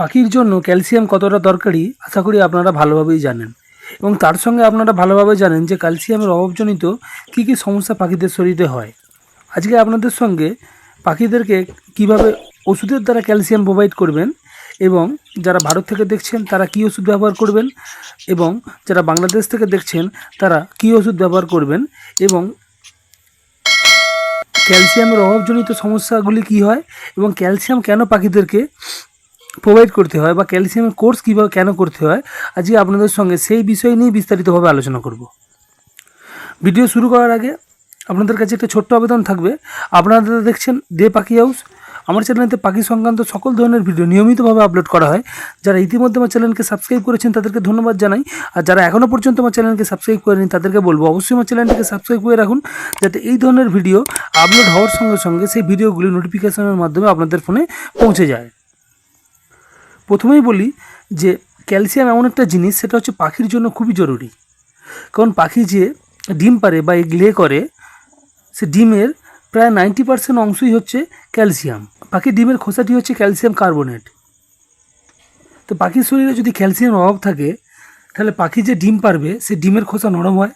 পাখির জন্য ক্যালসিয়াম কতটা দরকারি আশা করি আপনারা ভালোভাবেই জানেন। এবং তার সঙ্গে আপনারা ভালোভাবে জানেন যে ক্যালসিয়ামের অভাবজনিত কী কী সমস্যা পাখিদের শরীরে হয়। আজকে আপনাদের সঙ্গে পাখিদেরকে কীভাবে ওষুধের দ্বারা ক্যালসিয়াম প্রোভাইড করবেন এবং যারা ভারত থেকে দেখছেন তারা কী ওষুধ ব্যবহার করবেন এবং যারা বাংলাদেশ থেকে দেখছেন তারা কী ওষুধ ব্যবহার করবেন এবং ক্যালসিয়ামের অভাবজনিত সমস্যাগুলি কী হয় এবং ক্যালসিয়াম কেন পাখিদেরকে প্রোভাইড করতে হয় বা ক্যালসিয়ামের কোর্স কীভাবে কেন করতে হয়, আজকে আপনাদের সঙ্গে সেই বিষয় নিয়ে বিস্তারিতভাবে আলোচনা করব। ভিডিও শুরু করার আগে আপনাদের কাছে একটা ছোট্ট আবেদন থাকবে। আপনারা দেখছেন দে পাখি হাউস আমার চ্যানেলেতে পাখি সংক্রান্ত সকল ধরনের ভিডিও নিয়মিতভাবে আপলোড করা হয়। যারা ইতিমধ্যে আমার চ্যানেলকে সাবস্ক্রাইব করেছেন, তাদেরকে ধন্যবাদ জানাই। আর যারা এখনও পর্যন্ত আমার চ্যানেলকে সাবস্ক্রাইব করেনি, তাদেরকে বলব অবশ্যই আমার চ্যানেলটিকে সাবস্ক্রাইব করে রাখুন, যাতে এই ধরনের ভিডিও আপলোড হওয়ার সঙ্গে সঙ্গে সেই ভিডিওগুলি নোটিফিকেশনের মাধ্যমে আপনাদের ফোনে পৌঁছে যায়। প্রথমেই বলি যে ক্যালসিয়াম এমন একটা জিনিস, সেটা হচ্ছে পাখির জন্য খুবই জরুরি। কারণ পাখি যে ডিম পারে বা এগ লে করে, সে ডিমের প্রায় নাইনটি পার্সেন্ট অংশই হচ্ছে ক্যালসিয়াম। পাখির ডিমের খোসাটি হচ্ছে ক্যালসিয়াম কার্বোনেট। তো পাখির শরীরে যদি ক্যালসিয়াম অভাব থাকে, তাহলে পাখি যে ডিম পারবে, সে ডিমের খোসা নরম হয়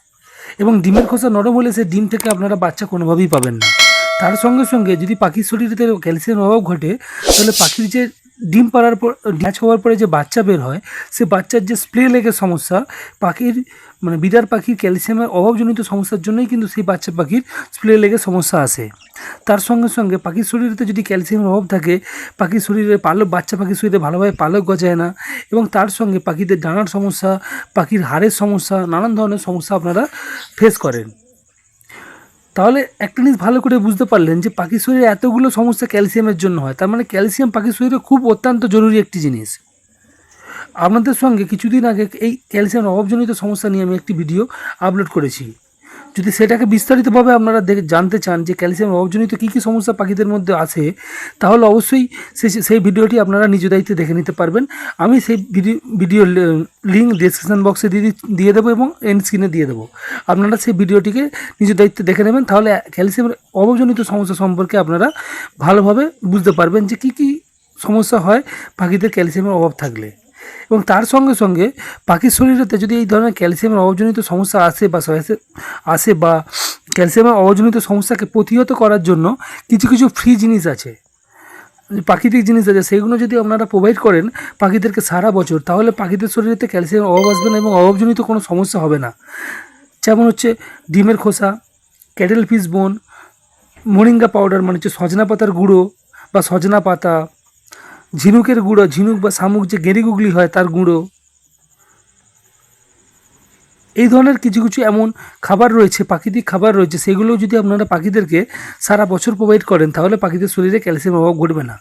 এবং ডিমের খোসা নরম হলে সে ডিম থেকে আপনারা বাচ্চা কোনোভাবেই পাবেন না। তার সঙ্গে সঙ্গে যদি পাখির শরীরে ক্যালসিয়াম অভাব ঘটে, তাহলে পাখির যে ডিম পাড়ার পর ম্যাচ হওয়ার পরে যে বাচ্চা বের হয়, সে বাচ্চার যে স্প্লে লেগের সমস্যা, পাখির মানে বিড়ার পাখির ক্যালসিয়ামের অভাবজনিত সমস্যার জন্যই কিন্তু সেই বাচ্চা পাখির স্প্লে লেগে সমস্যা আসে। তার সঙ্গে সঙ্গে পাখির শরীরে যদি ক্যালসিয়ামের অভাব থাকে, পাখির শরীরে পালক, বাচ্চা পাখির শরীরে ভালোভাবে পালক গজায় না এবং তার সঙ্গে পাখিদের ডানার সমস্যা, পাখির হাড়ের সমস্যা, নানান ধরনের সমস্যা আপনারা ফেস করেন। তাহলে একটা জিনিস ভালো করে বুঝতে পারলেন যে পাখির শরীরে এতগুলো সমস্যা ক্যালসিয়ামের জন্য হয়, তার মানে ক্যালসিয়াম পাখির শরীরে খুব অত্যন্ত জরুরি একটি জিনিস। আপনাদের সঙ্গে কিছুদিন আগে এই ক্যালসিয়াম অভাবজনিত সমস্যা নিয়ে আমি একটি ভিডিও আপলোড করেছি। যদি সেটাকে বিস্তারিতভাবে আপনারা দেখে, জানতে চান যে ক্যালসিয়াম অভাবজনিত কী কী সমস্যা পাখিদের মধ্যে আছে, তাহলে অবশ্যই সেই সেই ভিডিওটি আপনারা নিজ দায়িত্বে দেখে নিতে পারবেন। আমি সেই ভিডিও ভিডিও লিঙ্ক ডিসক্রিপশন বক্সে দিয়ে দিয়ে দেবো এবং এন্ড স্ক্রিনে দিয়ে দেবো। আপনারা সেই ভিডিওটিকে নিজ দায়িত্বে দেখে নেবেন, তাহলে ক্যালসিয়ামের অভাবজনিত সমস্যা সম্পর্কে আপনারা ভালোভাবে বুঝতে পারবেন যে কী কী সমস্যা হয় পাখিদের ক্যালসিয়ামের অভাব থাকলে। এবং তার সঙ্গে সঙ্গে পাখির শরীরেতে যদি এই ধরনের ক্যালসিয়ামের অভাবজনিত সমস্যা আসে বা আসে বা ক্যালসিয়ামের অভাবজনিত সমস্যাকে প্রতিহত করার জন্য কিছু কিছু ফ্রি জিনিস আছে। প্রাকৃতিক জিনিস আছে, সেগুলো যদি আপনারা প্রোভাইড করেন পাখিদেরকে সারা বছর, তাহলে পাখিদের শরীরেতে ক্যালসিয়াম অভাব আসবে না এবং অভাবজনিত কোনো সমস্যা হবে না। যেমন হচ্ছে ডিমের খোসা ক্যাটেল ফিস বোন মোরিঙ্গা পাউডার মানে হচ্ছে সজনা পাতার গুঁড়ো বা সজনা পাতা ঝিনুকের গুঁড়ো ঝিনুক বা শামুক যে গেঁড়িগুগলি হয় তার গুঁড়ো। এই ধরনের কিছু কিছু এমন খাবার রয়েছে, প্রাকৃতিক খাবার রয়েছে, সেগুলো যদি আপনারা পাখিদেরকে সারা বছর প্রোভাইড করেন, তাহলে পাখিদের শরীরে ক্যালসিয়াম অভাব ঘটবে না।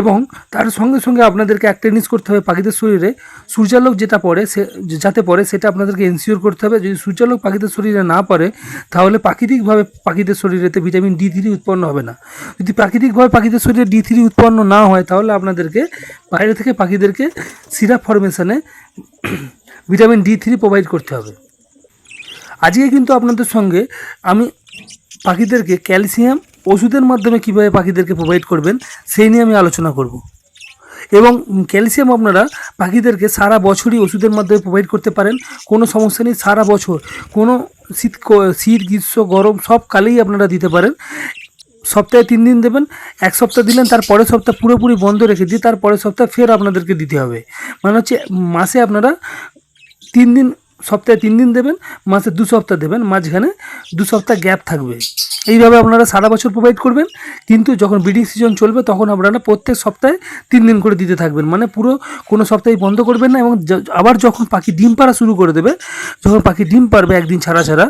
এবং তার সঙ্গে সঙ্গে আপনাদেরকে একটা জিনিস করতে হবে, পাখিদের শরীরে সূর্যালোক যেটা পড়ে, সে যাতে পড়ে, সেটা আপনাদেরকে এনসিওর করতে হবে। যদি সূর্যালোক পাখিদের শরীরে না পড়ে, তাহলে প্রাকৃতিকভাবে পাখিদের শরীরেতে ভিটামিন ডি থ্রি উৎপন্ন হবে না। যদি প্রাকৃতিকভাবে পাখিদের শরীরে ডি থ্রি উৎপন্ন না হয়, তাহলে আপনাদেরকে বাইরে থেকে পাখিদেরকে সিরাপ ফরমেশনে ভিটামিন ডি থ্রি প্রোভাইড করতে হবে। আজকে কিন্তু আপনাদের সঙ্গে আমি পাখিদেরকে ক্যালসিয়াম ওষুধের মাধ্যমে কীভাবে পাখিদেরকে প্রোভাইড করবেন, সেই নিয়ে আমি আলোচনা করব। এবং ক্যালসিয়াম আপনারা পাখিদেরকে সারা বছরই ওষুধের মাধ্যমে প্রোভাইড করতে পারেন, কোনো সমস্যা নেই, সারা বছর। কোনো শীত শীত, গ্রীষ্ম, গরম, সব কালেই আপনারা দিতে পারেন। সপ্তাহে তিন দিন দেবেন, এক সপ্তাহ দিলেন, তার পরের সপ্তাহ পুরোপুরি বন্ধ রেখে দিয়ে তার পরের সপ্তাহ ফের আপনাদেরকে দিতে হবে। মানে হচ্ছে মাসে আপনারা তিন দিন সপ্তাহে তিন দিন দেবেন, মাসে দু সপ্তাহ দেবেন, মাঝখানে দু সপ্তাহ গ্যাপ থাকবে। এইভাবে আপনারা সারা বছর প্রোভাইড করবেন, কিন্তু যখন ব্রিডিং সিজন চলবে, তখন আপনারা প্রত্যেক সপ্তাহে তিন দিন করে দিতে থাকবেন। মানে পুরো কোনো সপ্তাহে বন্ধ করবেন না, এবং আবার যখন পাখি ডিম পাড়া শুরু করে দেবে, যখন পাখি ডিম পারবে একদিন ছাড়া ছাড়া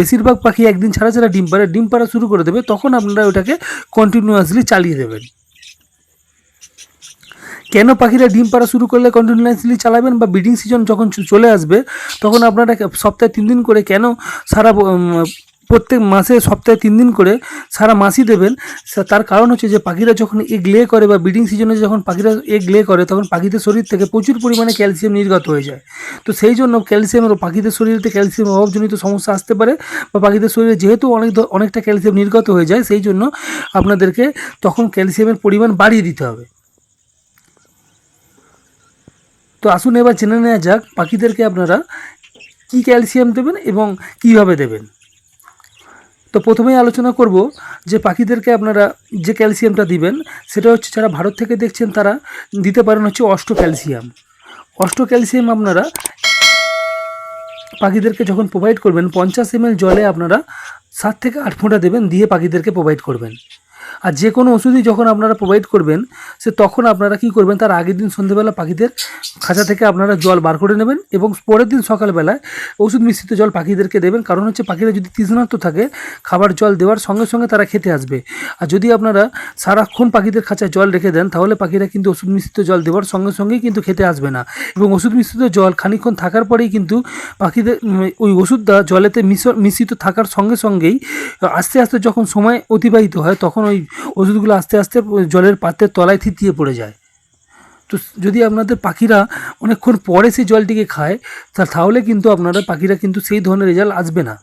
বেশিরভাগ পাখি একদিন ছাড়া ছাড়া ডিম পারে ডিম পাড়া শুরু করে দেবে, তখন আপনারা ওটাকে কন্টিনিউয়াসলি চালিয়ে দেবেন। কেন পাখিরা ডিম পাড়া শুরু করলে কন্টিনিউয়াসলি চালাবেন বা ব্রিডিং সিজন যখন চলে আসবে, তখন আপনারা সপ্তাহে তিন দিন করে কেন সারা প্রত্যেক মাসে সপ্তাহে তিন দিন করে সারা মাসই দেবেন? তার কারণ হচ্ছে যে পাখিরা যখন এগ লে করে বা ব্রিডিং সিজনে যখন পাখিরা এগ লে করে, তখন পাখিদের শরীর থেকে প্রচুর পরিমাণে ক্যালসিয়াম নির্গত হয়ে যায়। তো সেই জন্য ক্যালসিয়ামের পাখিদের শরীরে ক্যালসিয়াম অভাবজনিত সমস্যা আসতে পারে বা পাখিদের শরীরে যেহেতু অনেক অনেকটা ক্যালসিয়াম নির্গত হয়ে যায়, সেই জন্য আপনাদেরকে তখন ক্যালসিয়ামের পরিমাণ বাড়িয়ে দিতে হবে। তো আসুন এবার জেনে নেওয়া যাক পাখিদেরকে আপনারা কী ক্যালসিয়াম দেবেন এবং কীভাবে দেবেন। তো প্রথমেই আলোচনা করব যে পাখিদেরকে আপনারা যে ক্যালসিয়ামটা দিবেন, সেটা হচ্ছে যারা ভারত থেকে দেখছেন তারা দিতে পারেন হচ্ছে অষ্ট ক্যালসিয়াম। অষ্ট ক্যালসিয়াম আপনারা পাখিদেরকে যখন প্রোভাইড করবেন, পঞ্চাশ এম জলে আপনারা সাত থেকে আট ফোঁটা দেবেন, দিয়ে পাখিদেরকে প্রোভাইড করবেন। আর যে কোনো ওষুধই যখন আপনারা প্রোভাইড করবেন, সে তখন আপনারা কি করবেন, তার আগের দিন সন্ধ্যেবেলা পাখিদের খাঁচা থেকে আপনারা জল বার করে নেবেন এবং পরের দিন সকালবেলায় ওষুধ মিশ্রিত জল পাখিদেরকে দেবেন। কারণ হচ্ছে পাখিরা যদি তৃষ্ণার্ত থাকে, খাবার জল দেওয়ার সঙ্গে সঙ্গে তারা খেতে আসবে। আর যদি আপনারা সারাক্ষণ পাখিদের খাঁচায় জল রেখে দেন, তাহলে পাখিরা কিন্তু ওষুধ মিশ্রিত জল দেওয়ার সঙ্গে সঙ্গেই কিন্তু খেতে আসবে না। এবং ওষুধ মিশ্রিত জল খানিকক্ষণ থাকার পরেই কিন্তু পাখিদের ওই ওষুধটা জলেতে মিশ্র- মিশ্রিত থাকার সঙ্গে সঙ্গেই আস্তে আস্তে যখন সময় অতিবাহিত হয়, তখন ওই ওষুধগুলো আস্তে আস্তে জলের পাত্রের তলায় থিতিয়ে পড়ে যায়। তো যদি আপনাদের পাখিরা অনেকক্ষণ পরে সেই জলটিকে খায় তাহলে কিন্তু আপনারা পাখিরা কিন্তু সেই ধরনের রেজাল্ট আসবে না।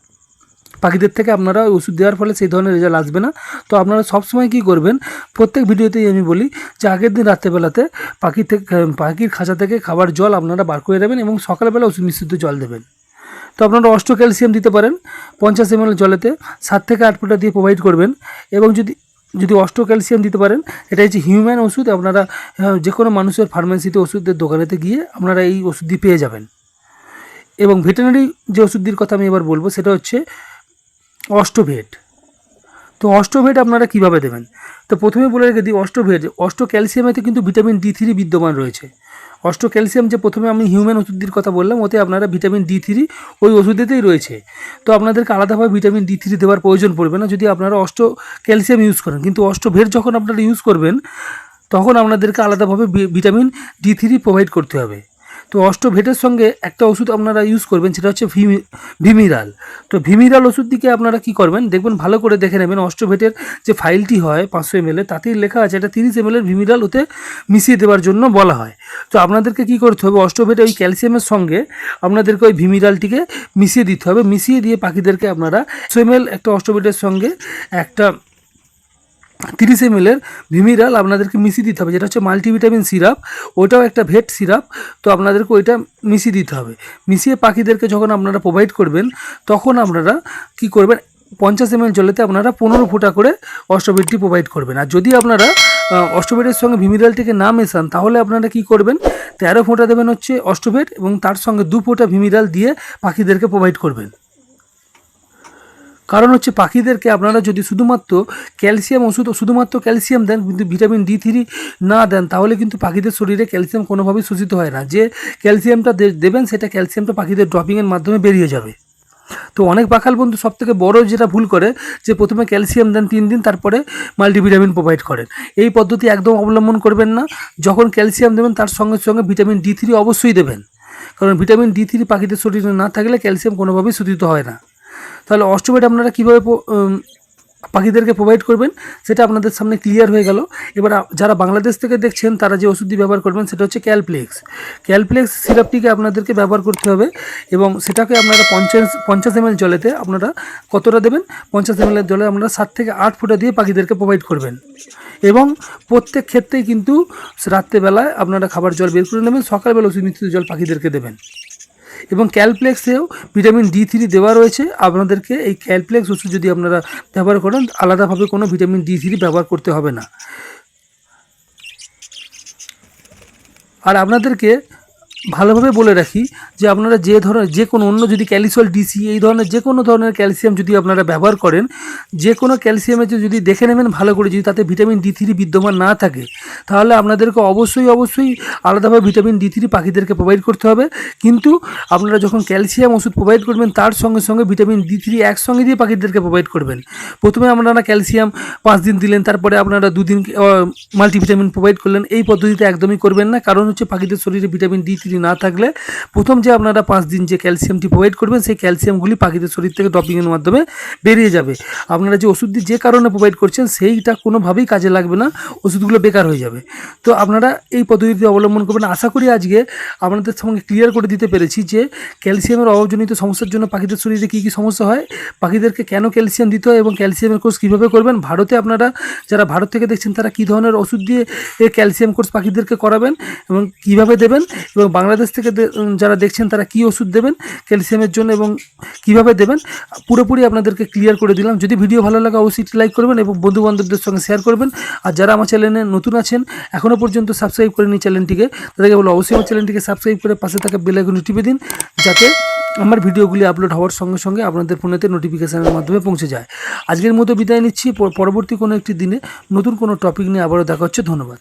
পাখিদের থেকে আপনারা ওষুধ দেওয়ার ফলে সেই ধরনের রেজাল্ট আসবে না। তো আপনারা সবসময় কী করবেন, প্রত্যেক ভিডিওতেই আমি বলি যে আগের দিন রাত্রেবেলাতে পাখি থেকে, পাখির খাঁচা থেকে খাবার জল আপনারা বার করে দেবেন এবং সকালবেলা ওষুধ মিশ্রিত জল দেবেন। তো আপনারা অষ্ট ক্যালসিয়াম দিতে পারেন, পঞ্চাশ এম জলেতে সাত থেকে আট ফোঁটা দিয়ে প্রোভাইড করবেন এবং যদি যদি অষ্ট ক্যালসিয়াম দিতে পারেন এটা হচ্ছে হিউম্যান ওষুধ। আপনারা যে কোনো মানুষের ফার্মেসিতে ওষুধের দোকানেতে গিয়ে আপনারা এই ওষুধটি পেয়ে যাবেন। এবং ভেটেনারি যে ওষুধটির কথা আমি এবার বলব, সেটা হচ্ছে অষ্টভেট। তো অষ্টভেট আপনারা কীভাবে দেবেন? তো প্রথমে বলে রেখে দিই, অষ্টভেট, অষ্ট ক্যালসিয়ামেতে কিন্তু ভিটামিন ডি থ্রি বিদ্যমান রয়েছে। অষ্ট ক্যালসিয়াম যে প্রথমে আমি হিউম্যান ওষুধটির কথা বললাম, ওতে আপনারা ভিটামিন ডি থ্রি ওই ওষুধেতেই রয়েছে। তো আপনাদেরকে আলাদাভাবে ভিটামিন ডি থ্রি দেওয়ার প্রয়োজন পড়বে না, যদি আপনারা অষ্ট ক্যালসিয়াম ইউজ করেন। কিন্তু অষ্টভের যখন আপনারা ইউজ করবেন, তখন আপনাদেরকে আলাদাভাবে ভিটামিন ডি থ্রি প্রোভাইড করতে হবে। তো অষ্টভেটের সঙ্গে একটা ওষুধ আপনারা ইউজ করবেন, সেটা হচ্ছে ভিমি ভিমিরাল। তো ভিমিরাল ওষুধটিকে আপনারা কি করবেন, দেখবেন ভালো করে দেখে নেবেন অষ্টভেটের যে ফাইলটি হয় পাঁচশো এম তাতেই লেখা আছে এটা তিরিশ এম এর ভিমিরাল ওতে মিশিয়ে দেওয়ার জন্য বলা হয়। তো আপনাদেরকে কি করতে হবে, অষ্টভেটে ওই ক্যালসিয়ামের সঙ্গে আপনাদেরকে ওই ভিমিরালটিকে মিশিয়ে দিতে হবে, মিশিয়ে দিয়ে পাখিদেরকে আপনারা একশো এম একটা অষ্টভেটের সঙ্গে একটা তিরিশ এম এর ভিমিরাল আপনাদেরকে মিশিয়ে দিতে হবে যেটা হচ্ছে মাল্টিভিটামিন সিরাপ ওটাও একটা ভেট সিরাপ তো আপনাদেরকে ওইটা মিশিয়ে দিতে হবে। মিশিয়ে পাখিদেরকে যখন আপনারা প্রোভাইড করবেন তখন আপনারা কি করবেন পঞ্চাশ এম জলেতে আপনারা পনেরো ফোঁটা করে অষ্টবেডটি প্রোভাইড করবেন। আর যদি আপনারা আহ, অষ্টবেডের সঙ্গে ভিমিরালটিকে না মেশান তাহলে আপনারা কি করবেন তেরো ফোঁটা দেবেন হচ্ছে অষ্টবেড এবং তার সঙ্গে দু ফোঁটা ভিমিরাল দিয়ে পাখিদেরকে প্রোভাইড করবেন। কারণ হচ্ছে পাখিদেরকে আপনারা যদি শুধুমাত্র ক্যালসিয়াম ওষুধ, শুধুমাত্র ক্যালসিয়াম দেন, কিন্তু ভিটামিন ডি থ্রি না দেন, তাহলে কিন্তু পাখিদের শরীরে ক্যালসিয়াম কোনোভাবেই শোষিত হয় না। যে ক্যালসিয়ামটা দেবেন, সেটা ক্যালসিয়ামটা পাখিদের ড্রপিংয়ের মাধ্যমে বেরিয়ে যাবে। তো অনেক পাখাল বন্ধু সব থেকে বড় যেটা ভুল করে, যে প্রথমে ক্যালসিয়াম দেন তিন দিন, তারপরে মাল্টিভিটামিন প্রোভাইড করেন। এই পদ্ধতি একদম অবলম্বন করবেন না। যখন ক্যালসিয়াম দেবেন, তার সঙ্গে সঙ্গে ভিটামিন ডি থ্রি অবশ্যই দেবেন। কারণ ভিটামিন ডি থ্রি পাখিদের শরীরে না থাকলে ক্যালসিয়াম কোনোভাবেই শোধিত হয় না। তাহলে অস্ট্রোবেট আপনারা কীভাবে পাখিদেরকে প্রোভাইড করবেন, সেটা আপনাদের সামনে ক্লিয়ার হয়ে গেল। এবার যারা বাংলাদেশ থেকে দেখছেন, তারা যে ওষুধটি ব্যবহার করবেন, সেটা হচ্ছে ক্যালপ্লেক্স ক্যালপ্লেক্স সিরাপটিকে আপনাদেরকে ব্যবহার করতে হবে এবং সেটাকে আপনারা পঞ্চাশ পঞ্চাশ এম জলেতে আপনারা কতটা দেবেন? পঞ্চাশ এম জলে আপনারা সাত থেকে আট ফুটা দিয়ে পাখিদেরকে প্রোভাইড করবেন। এবং প্রত্যেক ক্ষেত্রেই কিন্তু রাত্রেবেলায় আপনারা খাবার জল বের করে নেবেন, সকালবেলা ওষুধ মিশ্রিত জল পাখিদেরকে দেবেন। এবং ক্যালপ্লেক্সেও ভিটামিন ডি থ্রি দেওয়া রয়েছে। আপনাদেরকে এই ক্যালপ্লেক্স ওষুধ যদি আপনারা ব্যবহার করেন, আলাদাভাবে কোনো ভিটামিন ডি থ্রি ব্যবহার করতে হবে না। আর আপনাদেরকে ভালোভাবে বলে রাখি যে আপনারা যে ধরনের, যে কোনো অন্য যদি ক্যালিসল ডিসি এই ধরনের, যে কোনো ধরনের ক্যালসিয়াম যদি আপনারা ব্যবহার করেন, যে কোনো ক্যালসিয়ামে যদি দেখে নেবেন ভালো করে, যদি তাতে ভিটামিন ডি থ্রি বিদ্যমান না থাকে, তাহলে আপনাদেরকে অবশ্যই অবশ্যই আলাদাভাবে ভিটামিন ডি থ্রি পাখিদেরকে প্রোভাইড করতে হবে। কিন্তু আপনারা যখন ক্যালসিয়াম ওষুধ প্রোভাইড করবেন, তার সঙ্গে সঙ্গে ভিটামিন ডি থ্রি একসঙ্গে দিয়ে পাখিদেরকে প্রোভাইড করবেন। প্রথমে আপনারা ক্যালসিয়াম পাঁচ দিন দিলেন, তারপরে আপনারা দুদিন মাল্টিভিটামিন প্রোভাইড করলেন, এই পদ্ধতিতে একদমই করবেন না। কারণ হচ্ছে পাখিদের শরীরে ভিটামিন ডি থ্রি না থাকলে প্রথম যে আপনারা পাঁচ দিন যে ক্যালসিয়ামটি প্রোভাইড করবেন, সেই ক্যালসিয়ামগুলি পাখিদের শরীর থেকে ড্রপিংয়ের মাধ্যমে বেরিয়ে যাবে। আপনারা যে ওষুধটি যে কারণে প্রোভাইড করছেন, সেইটা কোনোভাবেই কাজে লাগবে না, ওষুধগুলো বেকার হয়ে যাবে। তো আপনারা এই পদ্ধতিটি অবলম্বন করবেন। আশা করি আজকে আপনাদের সঙ্গে ক্লিয়ার করে দিতে পেরেছি যে ক্যালসিয়ামের অভাবজনিত সমস্যার জন্য পাখিদের শরীরে কী কী সমস্যা হয়, পাখিদেরকে কেন ক্যালসিয়াম দিতে হয় এবং ক্যালসিয়ামের কোর্স কীভাবে করবেন। ভারতে আপনারা যারা ভারত থেকে দেখছেন, তারা কী ধরনের ওষুধ দিয়ে ক্যালসিয়াম কোর্স পাখিদেরকে করাবেন এবং কীভাবে দেবেন এবং বাংলাদেশ থেকে যারা দেখছেন, তারা কি ওষুধ দেবেন, ক্যালসিয়ামের জন্য এবং কীভাবে দেবেন, পুরোপুরি আপনাদেরকে ক্লিয়ার করে দিলাম। যদি ভিডিও ভালো লাগে, অবশ্যই লাইক করবেন এবং বন্ধু বান্ধবদের সঙ্গে শেয়ার করবেন। আর যারা আমার চ্যানেলে নতুন আছেন এখনও পর্যন্ত সাবস্ক্রাইব করেনি চ্যানেলটিকে তাদেরকে বলো অবশ্যই আমার চ্যানেলটিকে সাবস্ক্রাইব করে পাশে থাকা বেল আইকনটি টিপে দিন, যাতে আমার ভিডিওগুলি আপলোড হওয়ার সঙ্গে সঙ্গে আপনাদের ফোনেতে নোটিফিকেশানের মাধ্যমে পৌঁছে যায়। আজকের মতো বিদায় নিচ্ছি। পরবর্তী কোনো একটি দিনে নতুন কোনো টপিক নিয়ে আবারও দেখা হচ্ছে। ধন্যবাদ।